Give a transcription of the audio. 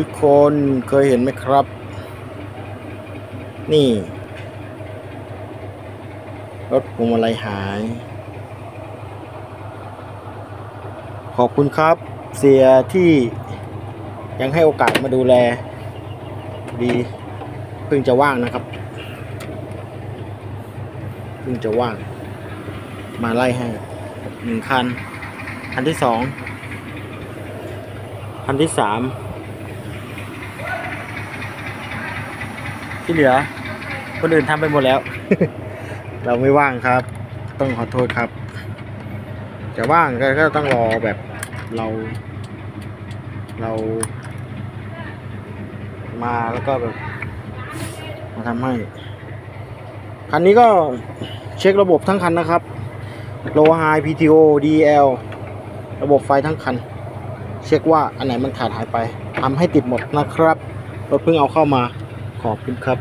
ทุกคนเคยเห็นไหมครับ นี่ รถพวงมาลัยหาย ขอบคุณครับ เสียที่ยังให้โอกาสมาดูแล ดีเพิ่งจะว่างนะครับเพิ่งจะว่าง มาไล่ให้หนึ่งคัน คันที่สองคันที่สาม ที่เหลือ คนอื่นทำไปหมดแล้ว เราไม่ว่างครับ ต้องขอโทษครับ จะว่างก็ก็ต้องรอแบบเรา เรา มาแล้วก็แบบ มาทำให้ คันนี้ก็เช็คระบบทั้งคันนะครับ low high PTO DL ระบบไฟทั้งคัน เช็คว่าอันไหนมันขาดหายไปทำให้ติดหมดนะครับรถเพิ่งเอาเข้ามา ขอบคุณครับ